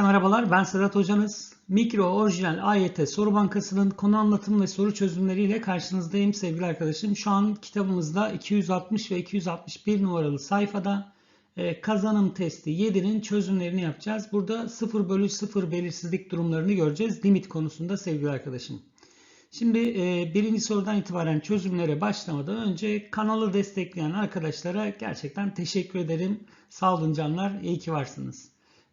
Herkese merhabalar. Ben Sedat Hocanız. Mikro Orijinal AYT Soru Bankası'nın konu anlatım ve soru çözümleriyle karşınızdayım sevgili arkadaşım. Şu an kitabımızda 260 ve 261 numaralı sayfada e, kazanım testi 7'nin çözümlerini yapacağız. Burada 0 bölü 0 belirsizlik durumlarını göreceğiz. Limit konusunda sevgili arkadaşım. Şimdi e, birinci sorudan itibaren çözümlere başlamadan önce kanalı destekleyen arkadaşlara gerçekten teşekkür ederim. Sağ olun canlar. İyi ki varsınız.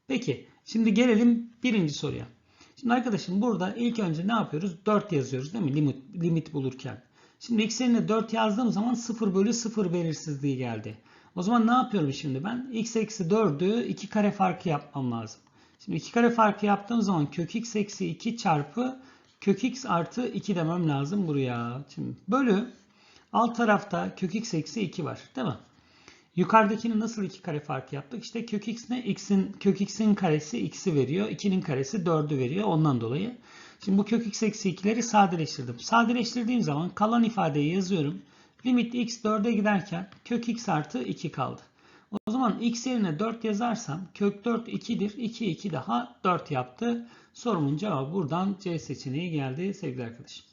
Peki şimdi gelelim birinci soruya. Şimdi arkadaşım burada ilk önce ne yapıyoruz? 4 yazıyoruz değil mi? Limit, limit bulurken. Şimdi x yerine 4 yazdığım zaman 0 bölü 0 belirsizliği geldi. O zaman ne yapıyorum şimdi ben? x eksi 4'ü 2 kare farkı yapmam lazım. Şimdi 2 kare farkı yaptığım zaman kök x eksi 2 çarpı kök x artı 2 demem lazım buraya. Şimdi bölü alt tarafta kök x eksi 2 var değil mi? Yukarıdakini nasıl iki kare farkı yaptık? İşte kök x ne? X'in, kök x'in karesi x'i veriyor. 2'nin karesi 4'ü veriyor. Ondan dolayı. Şimdi bu kök x eksi 2'leri sadeleştirdim. Sadeleştirdiğim zaman kalan ifadeyi yazıyorum. Limit x 4'e giderken kök x artı 2 kaldı. O zaman x yerine 4 yazarsam kök 4 2'dir. 2 2 daha 4 yaptı. Sorumun cevabı buradan C seçeneği geldi sevgili arkadaşım.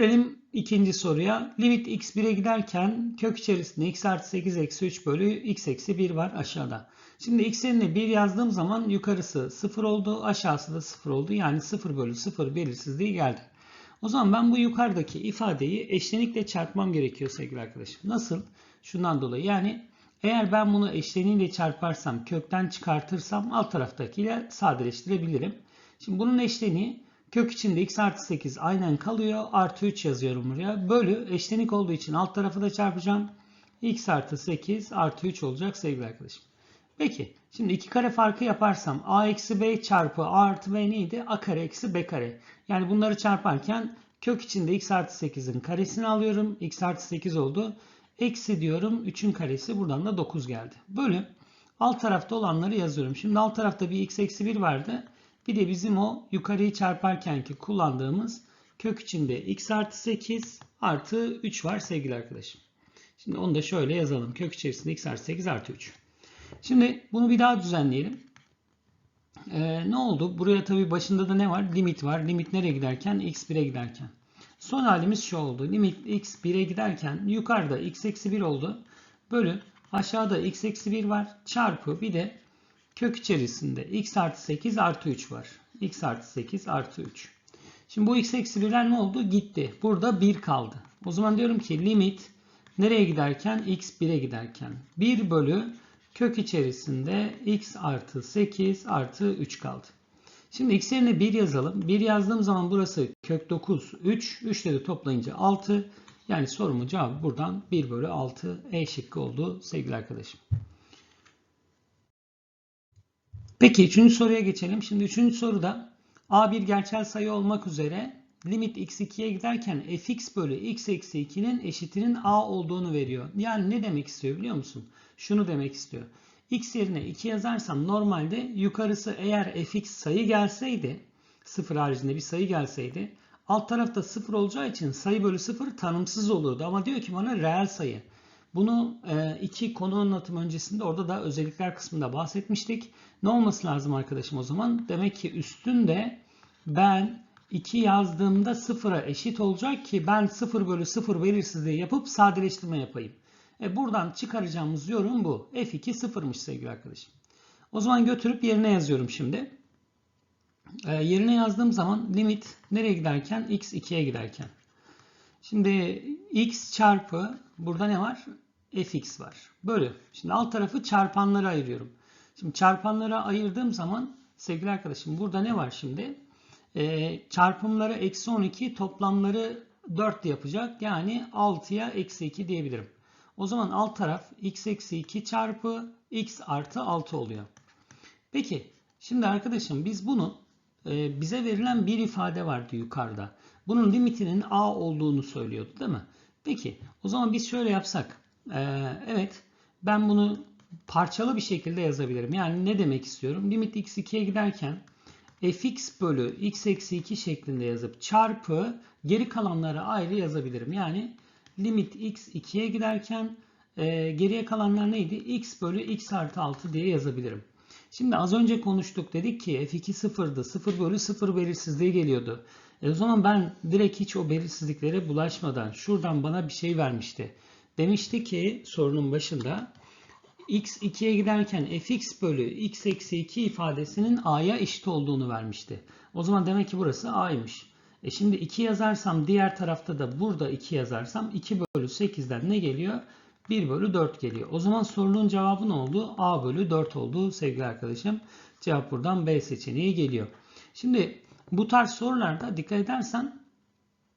Gelelim ikinci soruya. Limit x 1'e giderken kök içerisinde x artı 8 eksi 3 bölü x eksi 1 var aşağıda. Şimdi x yerine 1 yazdığım zaman yukarısı 0 oldu. Aşağısı da 0 oldu. Yani 0 bölü 0 belirsizliği geldi. O zaman ben bu yukarıdaki ifadeyi eşlenikle çarpmam gerekiyor sevgili arkadaşım. Nasıl? Şundan dolayı yani eğer ben bunu eşleniğiyle çarparsam kökten çıkartırsam alt taraftakiyle sadeleştirebilirim. Şimdi bunun eşleniği Kök içinde x artı 8 aynen kalıyor. Artı 3 yazıyorum buraya. Bölü eşlenik olduğu için alt tarafı da çarpacağım. x artı 8 artı 3 olacak sevgili arkadaşım. Peki şimdi iki kare farkı yaparsam a eksi b çarpı a artı b neydi? a kare eksi b kare. Yani bunları çarparken kök içinde x artı 8'in karesini alıyorum. x artı 8 oldu. Eksi diyorum 3'ün karesi buradan da 9 geldi. Bölü alt tarafta olanları yazıyorum. Şimdi alt tarafta bir x eksi 1 vardı. Bir de bizim o yukarıyı çarparken ki kullandığımız kök içinde x artı 8 artı 3 var sevgili arkadaşım. Şimdi onu da şöyle yazalım. Kök içerisinde x artı 8 artı 3. Şimdi bunu bir daha düzenleyelim. Ee, ne oldu? Buraya tabii başında da ne var? Limit var. Limit nereye giderken? x 1'e giderken. Son halimiz şu oldu. Limit x 1'e giderken yukarıda x eksi 1 oldu. Bölü aşağıda x eksi 1 var. Çarpı bir de kök içerisinde x artı 8 artı 3 var. x artı 8 artı 3. Şimdi bu x eksi 1'ler ne oldu? Gitti. Burada 1 kaldı. O zaman diyorum ki limit nereye giderken? x 1'e giderken. 1 bölü kök içerisinde x artı 8 artı 3 kaldı. Şimdi x yerine 1 yazalım. 1 yazdığım zaman burası kök 9 3. 3'leri toplayınca 6. Yani sorumun cevabı buradan 1 bölü 6 E şıkkı oldu sevgili arkadaşım. Peki üçüncü soruya geçelim. Şimdi üçüncü soruda a bir gerçel sayı olmak üzere limit x2'ye giderken fx bölü x eksi 2'nin eşitinin a olduğunu veriyor. Yani ne demek istiyor biliyor musun? Şunu demek istiyor. x yerine 2 yazarsam normalde yukarısı eğer fx sayı gelseydi 0 haricinde bir sayı gelseydi alt tarafta 0 olacağı için sayı bölü 0 tanımsız olurdu. Ama diyor ki bana reel sayı. Bunu e, iki konu anlatım öncesinde orada da özellikler kısmında bahsetmiştik. Ne olması lazım arkadaşım o zaman? Demek ki üstünde ben 2 yazdığımda 0'a eşit olacak ki ben 0 bölü 0 belirsizliği yapıp sadeleştirme yapayım. E buradan çıkaracağımız yorum bu. F2 sıfırmış sevgili arkadaşım. O zaman götürüp yerine yazıyorum şimdi. E, yerine yazdığım zaman limit nereye giderken? x 2'ye giderken. Şimdi x çarpı burada ne var? Fx var. Bölü. Şimdi alt tarafı çarpanlara ayırıyorum. Şimdi çarpanlara ayırdığım zaman sevgili arkadaşım burada ne var şimdi? Ee, çarpımları eksi 12 toplamları 4 yapacak. Yani 6'ya eksi 2 diyebilirim. O zaman alt taraf x eksi 2 çarpı x artı 6 oluyor. Peki şimdi arkadaşım biz bunu e, bize verilen bir ifade vardı yukarıda. Bunun limitinin a olduğunu söylüyordu değil mi? Peki o zaman biz şöyle yapsak. Ee, evet ben bunu parçalı bir şekilde yazabilirim. Yani ne demek istiyorum? Limit x 2'ye giderken fx bölü x eksi 2 şeklinde yazıp çarpı geri kalanları ayrı yazabilirim. Yani limit x 2'ye giderken e, geriye kalanlar neydi? x bölü x artı 6 diye yazabilirim. Şimdi az önce konuştuk dedik ki f2 sıfırdı. 0 bölü 0 belirsizliği geliyordu. E o zaman ben direkt hiç o belirsizliklere bulaşmadan şuradan bana bir şey vermişti. Demişti ki sorunun başında x 2'ye giderken fx bölü x eksi 2 ifadesinin a'ya eşit olduğunu vermişti. O zaman demek ki burası a'ymış. E şimdi 2 yazarsam diğer tarafta da burada 2 yazarsam 2 bölü 8'den ne geliyor? 1 bölü 4 geliyor. O zaman sorunun cevabı ne oldu? A bölü 4 oldu sevgili arkadaşım. Cevap buradan B seçeneği geliyor. Şimdi bu tarz sorularda dikkat edersen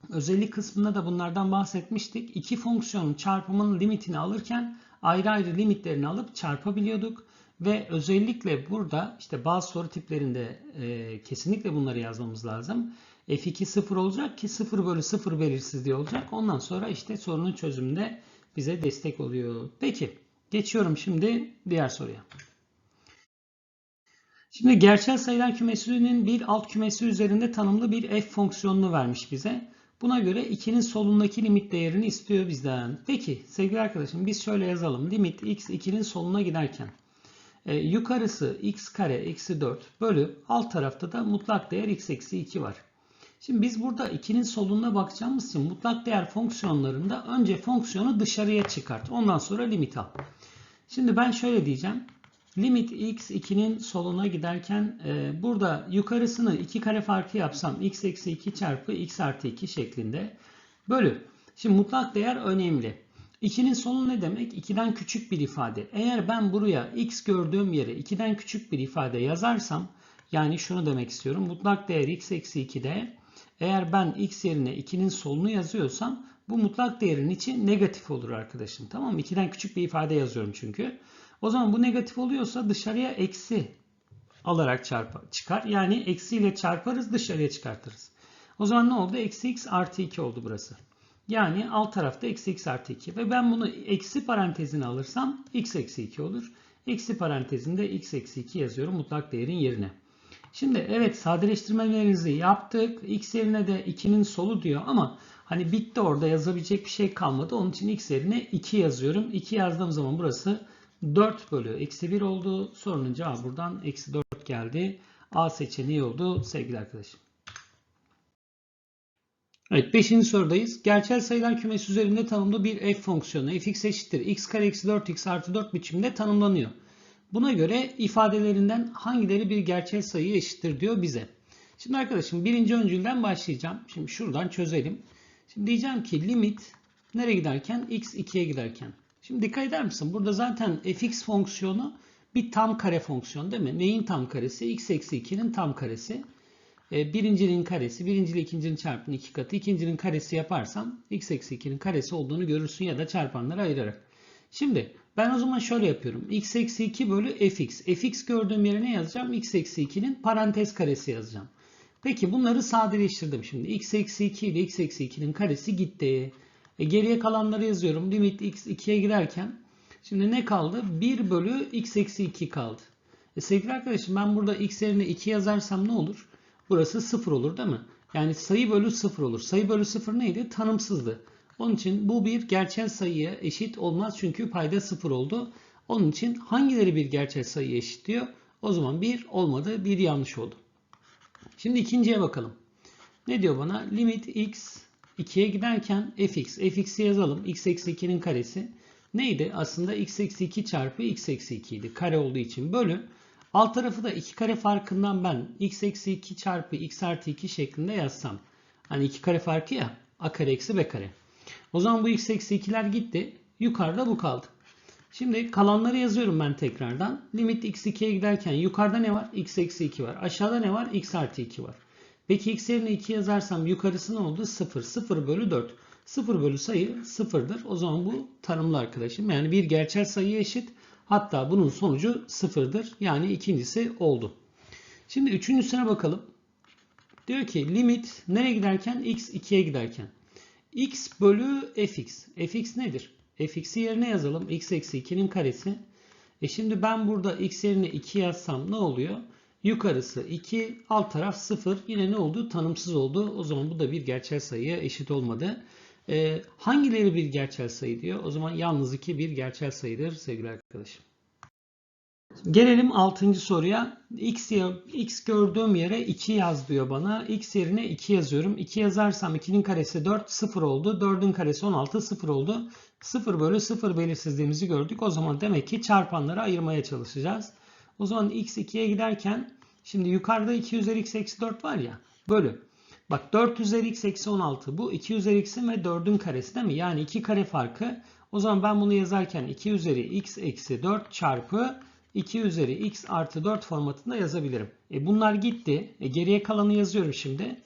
özellik kısmında da bunlardan bahsetmiştik. İki fonksiyonun çarpımının limitini alırken ayrı ayrı limitlerini alıp çarpabiliyorduk. Ve özellikle burada işte bazı soru tiplerinde e, kesinlikle bunları yazmamız lazım. F2 0 olacak ki 0 bölü 0 belirsizliği olacak. Ondan sonra işte sorunun çözümünde bize destek oluyor. Peki geçiyorum şimdi diğer soruya. Şimdi gerçel sayılar kümesinin bir alt kümesi üzerinde tanımlı bir f fonksiyonunu vermiş bize. Buna göre 2'nin solundaki limit değerini istiyor bizden. Peki sevgili arkadaşım biz şöyle yazalım. Limit x 2'nin soluna giderken e, yukarısı x kare eksi 4 bölü alt tarafta da mutlak değer x eksi 2 var. Şimdi biz burada 2'nin soluna bakacağımız için mutlak değer fonksiyonlarında önce fonksiyonu dışarıya çıkart. Ondan sonra limit al. Şimdi ben şöyle diyeceğim. Limit x 2'nin soluna giderken e, burada yukarısını 2 kare farkı yapsam x eksi 2 çarpı x artı 2 şeklinde bölü. Şimdi mutlak değer önemli. 2'nin solu ne demek? 2'den küçük bir ifade. Eğer ben buraya x gördüğüm yere 2'den küçük bir ifade yazarsam yani şunu demek istiyorum. Mutlak değer x eksi 2'de eğer ben x yerine 2'nin solunu yazıyorsam bu mutlak değerin içi negatif olur arkadaşım. Tamam mı? 2'den küçük bir ifade yazıyorum çünkü. O zaman bu negatif oluyorsa dışarıya eksi alarak çarpar, çıkar. Yani eksiyle çarparız dışarıya çıkartırız. O zaman ne oldu? Eksi x artı 2 oldu burası. Yani alt tarafta eksi x artı 2. Ve ben bunu eksi parantezine alırsam x eksi 2 olur. Eksi parantezinde x eksi 2 yazıyorum mutlak değerin yerine. Şimdi evet sadeleştirmelerinizi yaptık. X yerine de 2'nin solu diyor ama hani bitti orada yazabilecek bir şey kalmadı. Onun için x yerine 2 yazıyorum. 2 yazdığım zaman burası 4 bölü eksi 1 oldu. Sorunun cevabı buradan eksi 4 geldi. A seçeneği oldu sevgili arkadaşım. Evet 5. sorudayız. Gerçel sayılar kümesi üzerinde tanımlı bir f fonksiyonu fx eşittir x kare eksi 4x artı 4 biçimde tanımlanıyor. Buna göre ifadelerinden hangileri bir gerçel sayıya eşittir diyor bize. Şimdi arkadaşım birinci öncülden başlayacağım. Şimdi şuradan çözelim. Şimdi diyeceğim ki limit nereye giderken? x 2'ye giderken. Şimdi dikkat eder misin? Burada zaten fx fonksiyonu bir tam kare fonksiyon değil mi? Neyin tam karesi? x eksi 2'nin tam karesi. E, birincinin karesi, birinciyle ikincinin çarpımının iki katı. ikincinin karesi yaparsam x eksi 2'nin karesi olduğunu görürsün ya da çarpanları ayırarak. Şimdi ben o zaman şöyle yapıyorum. x eksi 2 bölü fx. fx gördüğüm yere ne yazacağım? x eksi 2'nin parantez karesi yazacağım. Peki bunları sadeleştirdim şimdi. x eksi 2 ile x eksi 2'nin karesi gitti. E geriye kalanları yazıyorum. Limit x 2'ye giderken. Şimdi ne kaldı? 1 bölü x eksi 2 kaldı. E sevgili arkadaşım ben burada x yerine 2 yazarsam ne olur? Burası 0 olur değil mi? Yani sayı bölü 0 olur. Sayı bölü 0 neydi? Tanımsızdı. Onun için bu bir gerçel sayıya eşit olmaz çünkü payda 0 oldu. Onun için hangileri bir gerçel sayıya eşit diyor? O zaman 1 olmadı. 1 yanlış oldu. Şimdi ikinciye bakalım. Ne diyor bana? Limit x 2'ye giderken fx. fx'i yazalım. x eksi 2'nin karesi. Neydi? Aslında x eksi 2 çarpı x eksi 2 idi. Kare olduğu için bölü. Alt tarafı da 2 kare farkından ben x eksi 2 çarpı x artı 2 şeklinde yazsam. Hani 2 kare farkı ya. a kare eksi b kare. O zaman bu x eksi 2'ler gitti. Yukarıda bu kaldı. Şimdi kalanları yazıyorum ben tekrardan. Limit x 2'ye giderken yukarıda ne var? x eksi 2 var. Aşağıda ne var? x artı 2 var. Peki x yerine 2 yazarsam yukarısı ne oldu? 0. 0 bölü 4. 0 bölü sayı 0'dır. O zaman bu tanımlı arkadaşım. Yani bir gerçel sayıya eşit. Hatta bunun sonucu 0'dır. Yani ikincisi oldu. Şimdi üçüncüsüne bakalım. Diyor ki limit nereye giderken? x 2'ye giderken. x bölü fx. fx nedir? fx'i yerine yazalım. x eksi 2'nin karesi. E şimdi ben burada x yerine 2 yazsam ne oluyor? Yukarısı 2, alt taraf 0. Yine ne oldu? Tanımsız oldu. O zaman bu da bir gerçel sayıya eşit olmadı. E, hangileri bir gerçel sayı diyor? O zaman yalnız 2 bir gerçel sayıdır sevgili arkadaşım. Gelelim 6. soruya. X, x gördüğüm yere 2 yaz diyor bana. X yerine 2 yazıyorum. 2 yazarsam 2'nin karesi 4, 0 oldu. 4'ün karesi 16, 0 oldu. 0 bölü 0 belirsizliğimizi gördük. O zaman demek ki çarpanları ayırmaya çalışacağız. O zaman x 2'ye giderken şimdi yukarıda 2 üzeri x eksi 4 var ya. Bölü. Bak 4 üzeri x eksi 16 bu 2 üzeri x'in ve 4'ün karesi değil mi? Yani 2 kare farkı. O zaman ben bunu yazarken 2 üzeri x eksi 4 çarpı 2 üzeri x artı 4 formatında yazabilirim. E bunlar gitti. E geriye kalanı yazıyorum şimdi.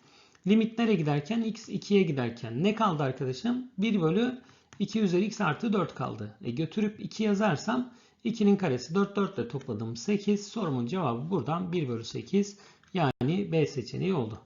Limit nereye giderken? x 2'ye giderken. Ne kaldı arkadaşım? 1 bölü 2 üzeri x artı 4 kaldı. E götürüp 2 yazarsam 2'nin karesi 4 4 ile topladım 8. Sorumun cevabı buradan 1 bölü 8. Yani B seçeneği oldu.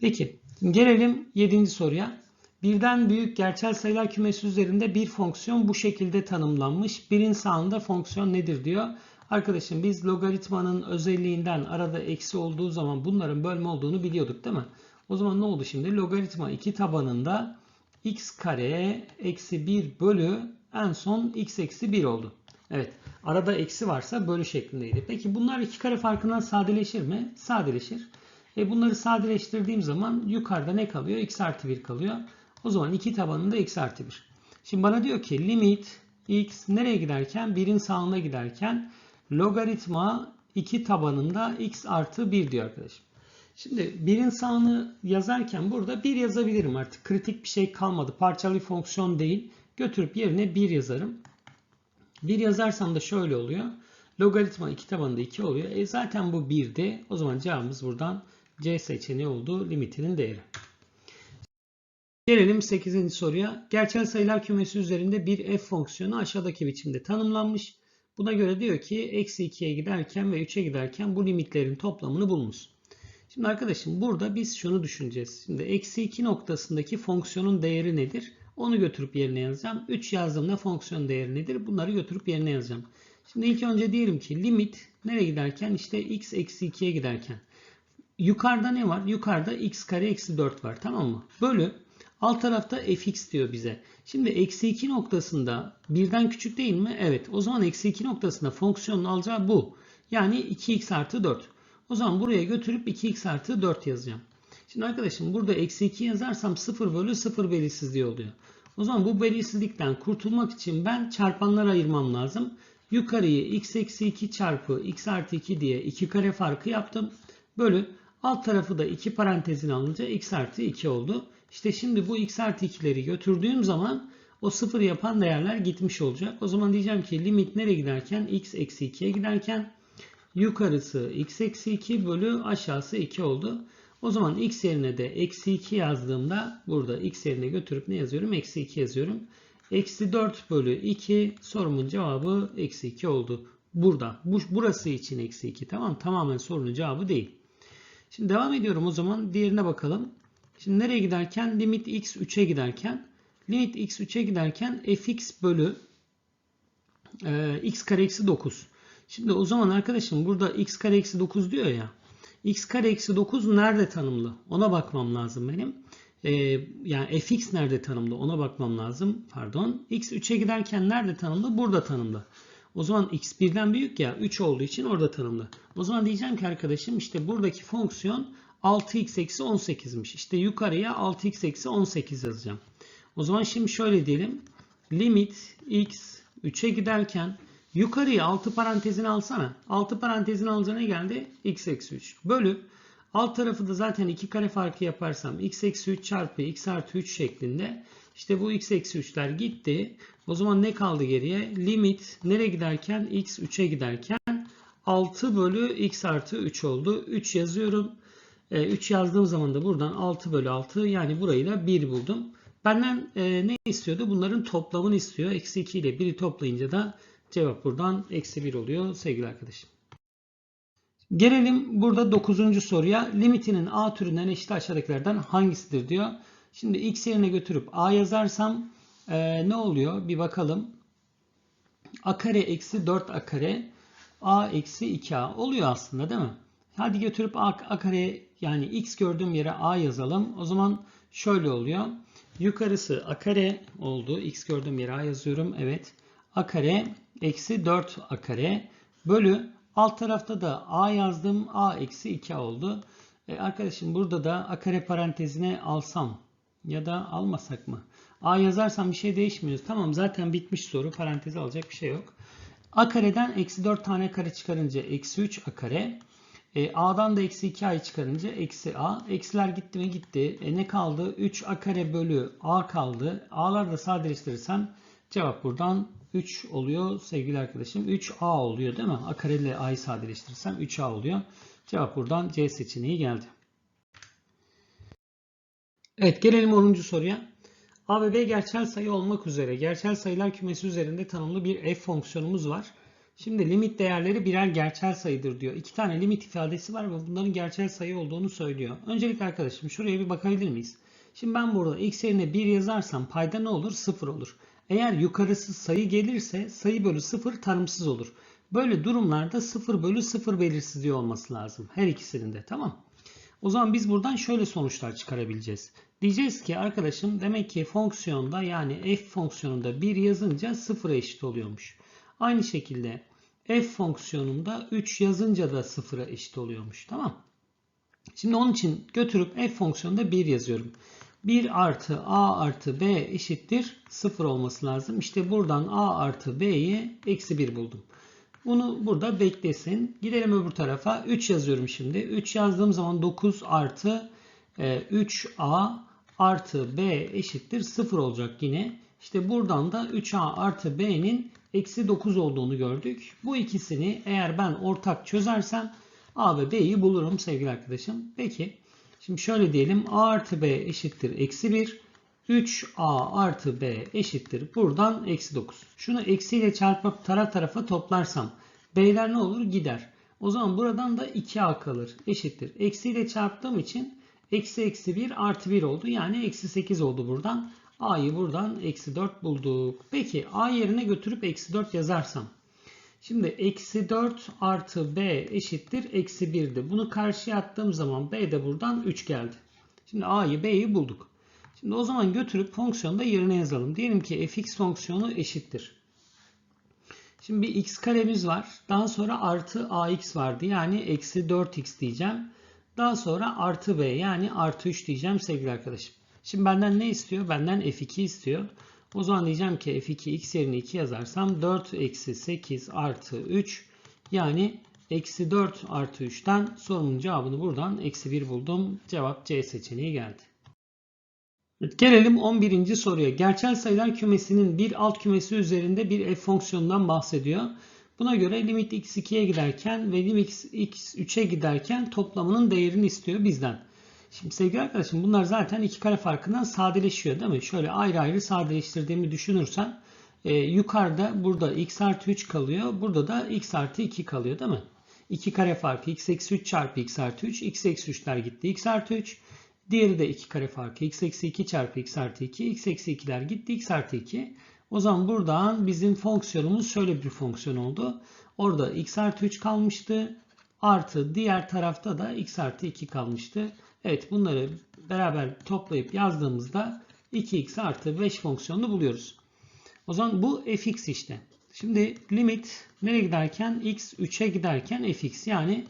Peki gelelim 7. soruya. Birden büyük gerçel sayılar kümesi üzerinde bir fonksiyon bu şekilde tanımlanmış. Birin sağında fonksiyon nedir diyor. Arkadaşım biz logaritmanın özelliğinden arada eksi olduğu zaman bunların bölme olduğunu biliyorduk değil mi? O zaman ne oldu şimdi? Logaritma 2 tabanında x kare eksi 1 bölü en son x eksi 1 oldu. Evet arada eksi varsa bölü şeklindeydi. Peki bunlar iki kare farkından sadeleşir mi? Sadeleşir. E bunları sadeleştirdiğim zaman yukarıda ne kalıyor? x artı 1 kalıyor. O zaman 2 tabanında x artı 1. Şimdi bana diyor ki limit x nereye giderken? 1'in sağına giderken logaritma 2 tabanında x artı 1 diyor arkadaşım. Şimdi 1'in sağını yazarken burada 1 yazabilirim artık. Kritik bir şey kalmadı. Parçalı fonksiyon değil. Götürüp yerine 1 yazarım. 1 yazarsam da şöyle oluyor. Logaritma 2 tabanında 2 oluyor. E zaten bu 1'di. O zaman cevabımız buradan C seçeneği oldu. Limitinin değeri. Gelelim 8. soruya. Gerçel sayılar kümesi üzerinde bir f fonksiyonu aşağıdaki biçimde tanımlanmış. Buna göre diyor ki eksi 2'ye giderken ve 3'e giderken bu limitlerin toplamını bulmuş. Şimdi arkadaşım burada biz şunu düşüneceğiz. Şimdi eksi 2 noktasındaki fonksiyonun değeri nedir? Onu götürüp yerine yazacağım. 3 yazdığımda fonksiyon değeri nedir? Bunları götürüp yerine yazacağım. Şimdi ilk önce diyelim ki limit nereye giderken? İşte x eksi 2'ye giderken. Yukarıda ne var? Yukarıda x kare eksi 4 var. Tamam mı? Bölü alt tarafta fx diyor bize. Şimdi eksi 2 noktasında birden küçük değil mi? Evet. O zaman eksi 2 noktasında fonksiyonun alacağı bu. Yani 2x artı 4. O zaman buraya götürüp 2x artı 4 yazacağım. Şimdi arkadaşım burada eksi 2 yazarsam 0 bölü 0 belirsizliği oluyor. O zaman bu belirsizlikten kurtulmak için ben çarpanlara ayırmam lazım. Yukarıyı x eksi 2 çarpı x artı 2 diye 2 kare farkı yaptım. Bölü alt tarafı da 2 parantezin alınca x artı 2 oldu. İşte şimdi bu x artı 2'leri götürdüğüm zaman o 0 yapan değerler gitmiş olacak. O zaman diyeceğim ki limit nereye giderken x eksi 2'ye giderken yukarısı x eksi 2 bölü aşağısı 2 oldu. O zaman x yerine de eksi 2 yazdığımda burada x yerine götürüp ne yazıyorum? Eksi 2 yazıyorum. Eksi 4 bölü 2 sorumun cevabı eksi 2 oldu. Burada. Bu, burası için eksi 2. Tamam Tamamen sorunun cevabı değil. Şimdi devam ediyorum o zaman. Diğerine bakalım. Şimdi nereye giderken? Limit x 3'e giderken. Limit x 3'e giderken fx bölü e, x kare eksi 9. Şimdi o zaman arkadaşım burada x kare eksi 9 diyor ya. X kare eksi 9 nerede tanımlı? Ona bakmam lazım benim. Ee, yani fx nerede tanımlı? Ona bakmam lazım. Pardon. x 3'e giderken nerede tanımlı? Burada tanımlı. O zaman x 1'den büyük ya 3 olduğu için orada tanımlı. O zaman diyeceğim ki arkadaşım işte buradaki fonksiyon 6x eksi 18'miş. İşte yukarıya 6x eksi 18 yazacağım. O zaman şimdi şöyle diyelim. Limit x 3'e giderken yukarıya 6 parantezini alsana. 6 parantezini alınca ne geldi? x eksi 3. Bölü alt tarafı da zaten 2 kare farkı yaparsam x eksi 3 çarpı x artı 3 şeklinde. İşte bu x eksi 3'ler gitti. O zaman ne kaldı geriye? Limit nereye giderken? x 3'e giderken 6 bölü x artı 3 oldu. 3 yazıyorum. 3 yazdığım zaman da buradan 6 bölü 6 yani burayı da 1 buldum. Benden e, ne istiyordu? Bunların toplamını istiyor. Eksi 2 ile 1'i toplayınca da cevap buradan eksi 1 oluyor sevgili arkadaşım. Gelelim burada 9. soruya. Limitinin a türünden eşit aşağıdakilerden hangisidir diyor. Şimdi x yerine götürüp a yazarsam e, ne oluyor? Bir bakalım. a kare eksi 4 a kare a eksi 2a oluyor aslında değil mi? Hadi götürüp a, a kare yani x gördüğüm yere a yazalım. O zaman şöyle oluyor. Yukarısı a kare oldu. X gördüğüm yere a yazıyorum. Evet. A kare eksi 4 a kare bölü alt tarafta da a yazdım. a eksi 2a oldu. E arkadaşım burada da a kare parantezine alsam ya da almasak mı? a yazarsam bir şey değişmiyor. Tamam zaten bitmiş soru. Paranteze alacak bir şey yok. a kareden eksi 4 tane kare çıkarınca eksi 3 a kare. E, A'dan da eksi 2A'yı çıkarınca eksi A. Eksiler gitti mi? Gitti. E, ne kaldı? 3A kare bölü A kaldı. A'lar da sadeleştirirsem cevap buradan 3 oluyor sevgili arkadaşım. 3A oluyor değil mi? A kare A'yı sadeleştirirsem 3A oluyor. Cevap buradan C seçeneği geldi. Evet gelelim 10. soruya. A ve B gerçel sayı olmak üzere gerçel sayılar kümesi üzerinde tanımlı bir f fonksiyonumuz var. Şimdi limit değerleri birer gerçel sayıdır diyor. İki tane limit ifadesi var ve bunların gerçel sayı olduğunu söylüyor. Öncelikle arkadaşım şuraya bir bakabilir miyiz? Şimdi ben burada x yerine 1 yazarsam payda ne olur? 0 olur. Eğer yukarısı sayı gelirse sayı bölü 0 tanımsız olur. Böyle durumlarda 0 bölü 0 belirsizliği olması lazım. Her ikisinin de tamam. O zaman biz buradan şöyle sonuçlar çıkarabileceğiz. Diyeceğiz ki arkadaşım demek ki fonksiyonda yani f fonksiyonunda 1 yazınca 0'a eşit oluyormuş. Aynı şekilde f fonksiyonunda 3 yazınca da 0'a eşit oluyormuş. Tamam. Şimdi onun için götürüp f fonksiyonunda 1 yazıyorum. 1 artı a artı b eşittir 0 olması lazım. İşte buradan a artı b'yi eksi 1 buldum. Bunu burada beklesin. Gidelim öbür tarafa. 3 yazıyorum şimdi. 3 yazdığım zaman 9 artı 3a artı b eşittir 0 olacak yine. İşte buradan da 3a artı b'nin eksi 9 olduğunu gördük. Bu ikisini eğer ben ortak çözersem a ve b'yi bulurum sevgili arkadaşım. Peki şimdi şöyle diyelim a artı b eşittir eksi 1. 3a artı b eşittir. Buradan eksi 9. Şunu eksiyle çarpıp taraf tarafa toplarsam b'ler ne olur? Gider. O zaman buradan da 2a kalır. Eşittir. Eksiyle çarptığım için eksi eksi 1 artı 1 oldu. Yani eksi 8 oldu buradan. A'yı buradan eksi 4 bulduk. Peki A yerine götürüp eksi 4 yazarsam. Şimdi eksi 4 artı B eşittir eksi 1'di. Bunu karşıya attığım zaman B de buradan 3 geldi. Şimdi A'yı B'yi bulduk. Şimdi o zaman götürüp fonksiyonu da yerine yazalım. Diyelim ki fx fonksiyonu eşittir. Şimdi bir x karemiz var. Daha sonra artı ax vardı. Yani eksi 4x diyeceğim. Daha sonra artı b yani artı 3 diyeceğim sevgili arkadaşım. Şimdi benden ne istiyor? Benden f2 istiyor. O zaman diyeceğim ki f2 x yerine 2 yazarsam 4 eksi 8 artı 3 yani eksi 4 artı 3'ten sorumun cevabını buradan eksi 1 buldum. Cevap C seçeneği geldi. Gelelim 11. soruya. Gerçel sayılar kümesinin bir alt kümesi üzerinde bir f fonksiyonundan bahsediyor. Buna göre limit x 2'ye giderken ve limit x 3'e giderken toplamının değerini istiyor bizden. Şimdi sevgili arkadaşım bunlar zaten iki kare farkından sadeleşiyor değil mi? Şöyle ayrı ayrı sadeleştirdiğimi düşünürsen e, yukarıda burada x artı 3 kalıyor. Burada da x artı 2 kalıyor değil mi? 2 kare farkı x eksi 3 çarpı x artı 3. x eksi 3'ler gitti x artı 3. Diğeri de 2 kare farkı x eksi 2 çarpı x artı 2. x eksi 2'ler gitti x artı 2. O zaman buradan bizim fonksiyonumuz şöyle bir fonksiyon oldu. Orada x artı 3 kalmıştı. Artı diğer tarafta da x artı 2 kalmıştı. Evet bunları beraber toplayıp yazdığımızda 2x artı 5 fonksiyonunu buluyoruz. O zaman bu fx işte. Şimdi limit nereye giderken x 3'e giderken fx yani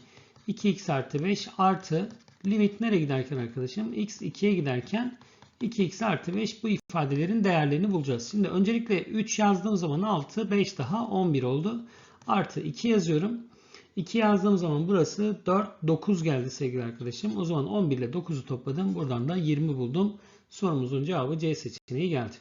2x artı 5 artı limit nereye giderken arkadaşım x 2'ye giderken 2x artı 5 bu ifadelerin değerlerini bulacağız. Şimdi öncelikle 3 yazdığım zaman 6 5 daha 11 oldu. Artı 2 yazıyorum. 2 yazdığım zaman burası 4, 9 geldi sevgili arkadaşım. O zaman 11 ile 9'u topladım. Buradan da 20 buldum. Sorumuzun cevabı C seçeneği geldi.